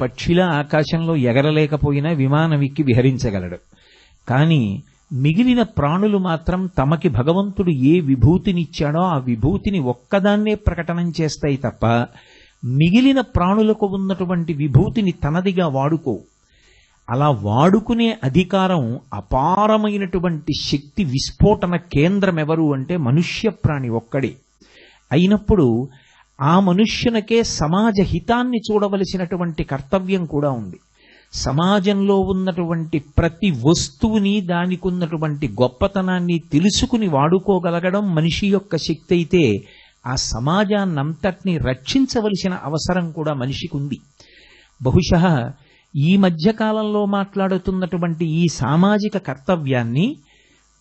పక్షిలా ఆకాశంలో ఎగరలేకపోయినా విమానం ఎక్కి విహరించగలడు. కానీ మిగిలిన ప్రాణులు మాత్రం తమకి భగవంతుడు ఏ విభూతినిచ్చాడో ఆ విభూతిని ఒక్కదాన్నే ప్రకటనం చేస్తాయి తప్ప మిగిలిన ప్రాణులకు ఉన్నటువంటి విభూతిని తనదిగా వాడుకో. అలా వాడుకునే అధికారం అపారమైనటువంటి శక్తి విస్ఫోటన కేంద్రం ఎవరు అంటే మనుష్య ప్రాణి ఒక్కడే. అయినప్పుడు ఆ మనుష్యునకే సమాజ హితాన్ని చూడవలసినటువంటి కర్తవ్యం కూడా ఉంది. సమాజంలో ఉన్నటువంటి ప్రతి వస్తువుని దానికి ఉన్నటువంటి గొప్పతనాన్ని తెలుసుకుని వాడుకోగలగడం మనిషి యొక్క శక్తి అయితే ఆ సమాజాన్నంతటిని రక్షించవలసిన అవసరం కూడా మనిషికి ఉంది బహుశా ఈ మధ్యకాలంలో మాట్లాడుతున్నటువంటి ఈ సామాజిక కర్తవ్యాన్ని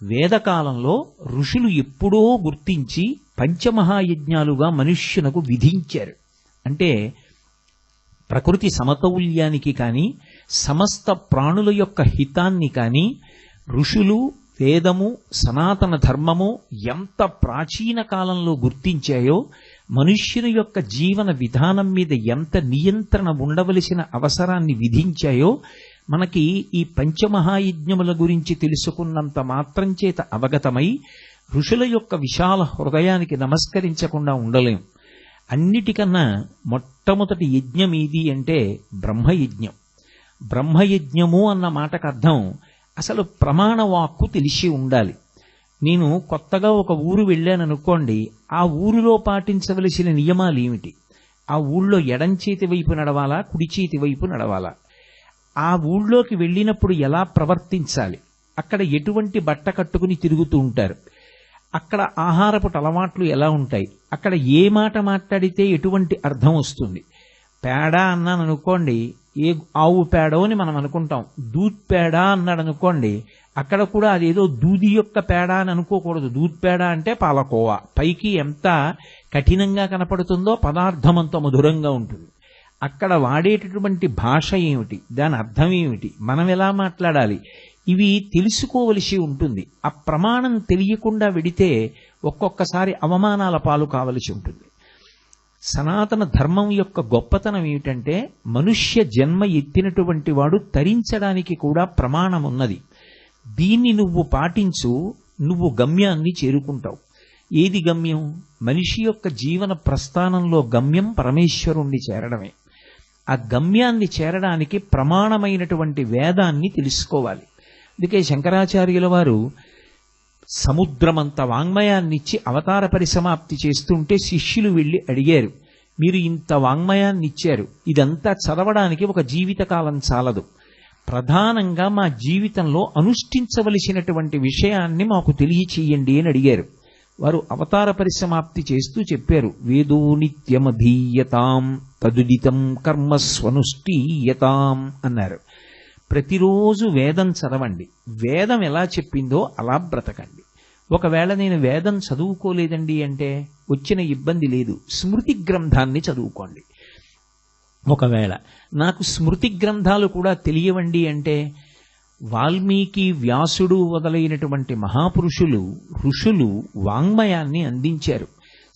వేదకాలంలో ఋషులు ఎప్పుడో గుర్తించి పంచమహాయజ్ఞాలుగా మనుష్యునకు విధించారు. అంటే ప్రకృతి సమతౌల్యానికి కానీ సమస్త ప్రాణుల యొక్క హితాన్ని కానీ ఋషులు వేదము సనాతన ధర్మము ఎంత ప్రాచీన కాలంలో గుర్తించాయో మనుష్యుని యొక్క జీవన విధానం మీద ఎంత నియంత్రణ ఉండవలసిన అవసరాన్ని విధించాయో మనకి ఈ పంచమహాయజ్ఞముల గురించి తెలుసుకున్నంత మాత్రం చేత అవగతమై ఋషుల యొక్క విశాల హృదయానికి నమస్కరించకుండా ఉండలేం. అన్నిటికన్నా మొట్టమొదటి యజ్ఞం ఏది అంటే బ్రహ్మయజ్ఞం. బ్రహ్మయజ్ఞము అన్న మాటకు అర్థం అసలు ప్రమాణ వాక్కు తెలిసి ఉండాలి. నేను కొత్తగా ఒక ఊరు వెళ్ళాను అనుకోండి ఆ ఊరిలో పాటించవలసిన నియమాలు ఏమిటి ఆ ఊళ్ళో ఎడం చేతి వైపు నడవాలా కుడి చేతి వైపు నడవాలా? ఆ ఊళ్ళోకి వెళ్ళినప్పుడు ఎలా ప్రవర్తించాలి? అక్కడ ఎటువంటి బట్ట కట్టుకుని తిరుగుతూ ఉంటారు? అక్కడ ఆహారపు అలవాట్లు ఎలా ఉంటాయి? అక్కడ ఏ మాట మాట్లాడితే ఎటువంటి అర్థం వస్తుంది? పేడ అన్నాను అనుకోండి ఏ ఆవు పేడో అని మనం అనుకుంటాం. దూద్ పేడ అన్నాడు అనుకోండి అక్కడ కూడా అదేదో దూది యొక్క పేడ అని అనుకోకూడదు. దూద్ పేడ అంటే పాలకోవా. పైకి ఎంత కఠినంగా కనపడుతుందో పదార్థం అంత మధురంగా ఉంటుంది. అక్కడ వాడేటటువంటి భాష ఏమిటి? దాని అర్థం ఏమిటి? మనం ఎలా మాట్లాడాలి? ఇవి తెలుసుకోవలసి ఉంటుంది. ఆ ప్రమాణం తెలియకుండా విడితే ఒక్కొక్కసారి అవమానాల పాలు కావలసి ఉంటుంది. సనాతన ధర్మం యొక్క గొప్పతనం ఏమిటంటే మనుష్య జన్మ ఎత్తినటువంటి వాడు తరించడానికి కూడా ప్రమాణం ఉన్నది. దీన్ని నువ్వు పాటించు నువ్వు గమ్యాన్ని చేరుకుంటావు. ఏది గమ్యం? మనిషి యొక్క జీవన ప్రస్థానంలో గమ్యం పరమేశ్వరుణ్ణి చేరడమే. ఆ గమ్యాన్ని చేరడానికి ప్రమాణమైనటువంటి వేదాన్ని తెలుసుకోవాలి. అందుకే శంకరాచార్యుల వారు సముద్రమంత వాంగ్మయాన్నిచ్చి అవతార పరిసమాప్తి చేస్తుంటే శిష్యులు వెళ్ళి అడిగారు మీరు ఇంత వాంగ్మయాన్ని ఇచ్చారు ఇదంతా చదవడానికి ఒక జీవితకాలం చాలదు. ప్రధానంగా మా జీవితంలో అనుష్ఠించవలసినటువంటి విషయాన్ని మాకు తెలియచేయండి అని అడిగారు. వారు అవతార పరిసమాప్తి చేస్తూ చెప్పారు. వేదో నిత్యమధీయతాం తదుదితం కర్మ స్వనుష్ఠీయతాం అన్నారు. ప్రతిరోజు వేదం చదవండి. వేదం ఎలా చెప్పిందో అలా బ్రతకండి. ఒకవేళ నేను వేదం చదువుకోలేదండి అంటే వచ్చిన ఇబ్బంది లేదు. స్మృతి గ్రంథాన్ని చదువుకోండి. ఒకవేళ నాకు స్మృతి గ్రంథాలు కూడా తెలియవండి అంటే వాల్మీకి వ్యాసుడు మొదలైనటువంటి మహాపురుషులు ఋషులు వాంగ్మయాన్ని అందించారు.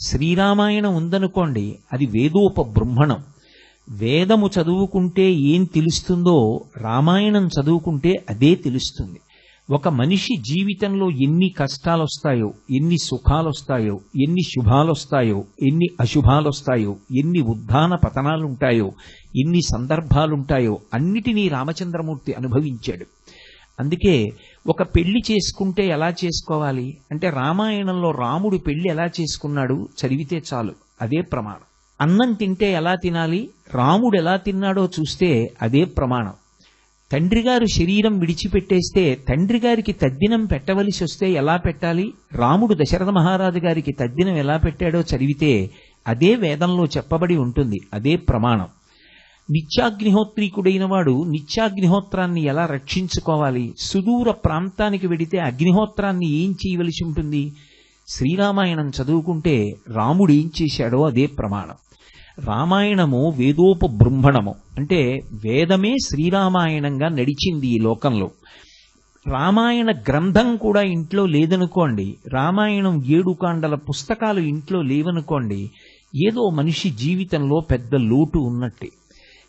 శ్రీరామాయణం ఉందనుకోండి అది వేదోప బ్రహ్మణం వేదము చదువుకుంటే ఏం తెలుస్తుందో రామాయణం చదువుకుంటే అదే తెలుస్తుంది. ఒక మనిషి జీవితంలో ఎన్ని కష్టాలు వస్తాయో ఎన్ని సుఖాలు వస్తాయో ఎన్ని శుభాలు వస్తాయో ఎన్ని అశుభాలు వస్తాయో ఎన్ని ఉద్ధాన పతనాలుంటాయో ఎన్ని సందర్భాలుంటాయో అన్నిటినీ రామచంద్రమూర్తి అనుభవించాడు. అందుకే ఒక పెళ్ళి చేసుకుంటే ఎలా చేసుకోవాలి? అంటే రామాయణంలో రాముడు పెళ్ళి ఎలా చేసుకున్నాడు చదివితే చాలు అదే ప్రమాణం. అన్నం తింటే ఎలా తినాలి? రాముడు ఎలా తిన్నాడో చూస్తే అదే ప్రమాణం. తండ్రి గారు శరీరం విడిచిపెట్టేస్తే తండ్రి గారికి తద్దినం పెట్టవలసి వస్తే ఎలా పెట్టాలి? రాముడు దశరథ మహారాజు గారికి తద్దినం ఎలా పెట్టాడో చదివితే అదే వేదంలో చెప్పబడి ఉంటుంది అదే ప్రమాణం. నిత్యాగ్నిహోత్రీకుడైన వాడు నిత్యాగ్నిహోత్రాన్ని ఎలా రక్షించుకోవాలి? సుదూర ప్రాంతానికి వెడితే అగ్నిహోత్రాన్ని ఏం చేయవలసి ఉంటుంది? శ్రీరామాయణం చదువుకుంటే రాముడు ఏం చేశాడో అదే ప్రమాణం. రామాయణము వేదోపబృంహణము అంటే వేదమే శ్రీరామాయణంగా నడిచింది ఈ లోకంలో. రామాయణ గ్రంథం కూడా ఇంట్లో లేదనుకోండి రామాయణం ఏడు కాండల పుస్తకాలు ఇంట్లో లేవనుకోండి ఏదో మనిషి జీవితంలో పెద్ద లోటు ఉన్నట్టే.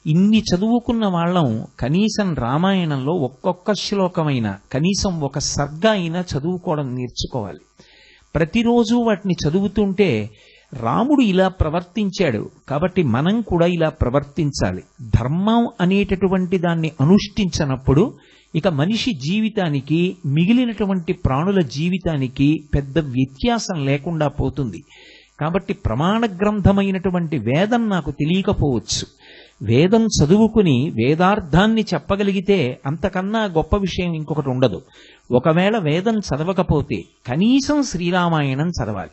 ఇన్ని చదువుకున్న వాళ్ళం కనీసం రామాయణంలో ఒక్కొక్క శ్లోకమైన కనీసం ఒక సర్గ అయినా చదువుకోవడం నేర్చుకోవాలి. ప్రతిరోజు వాటిని చదువుతుంటే రాముడు ఇలా ప్రవర్తించాడు కాబట్టి మనం కూడా ఇలా ప్రవర్తించాలి. ధర్మం అనేటటువంటి దాన్ని అనుష్ఠించనప్పుడు ఇక మనిషి జీవితానికి మిగిలినటువంటి ప్రాణుల జీవితానికి పెద్ద వ్యత్యాసం లేకుండా పోతుంది. కాబట్టి ప్రమాణ గ్రంథమైనటువంటి వేదం నాకు తెలియకపోవచ్చు. వేదం చదువుకుని వేదార్థాన్ని చెప్పగలిగితే అంతకన్నా గొప్ప విషయం ఇంకొకటి ఉండదు. ఒకవేళ వేదం చదవకపోతే కనీసం శ్రీరామాయణం చదవాలి.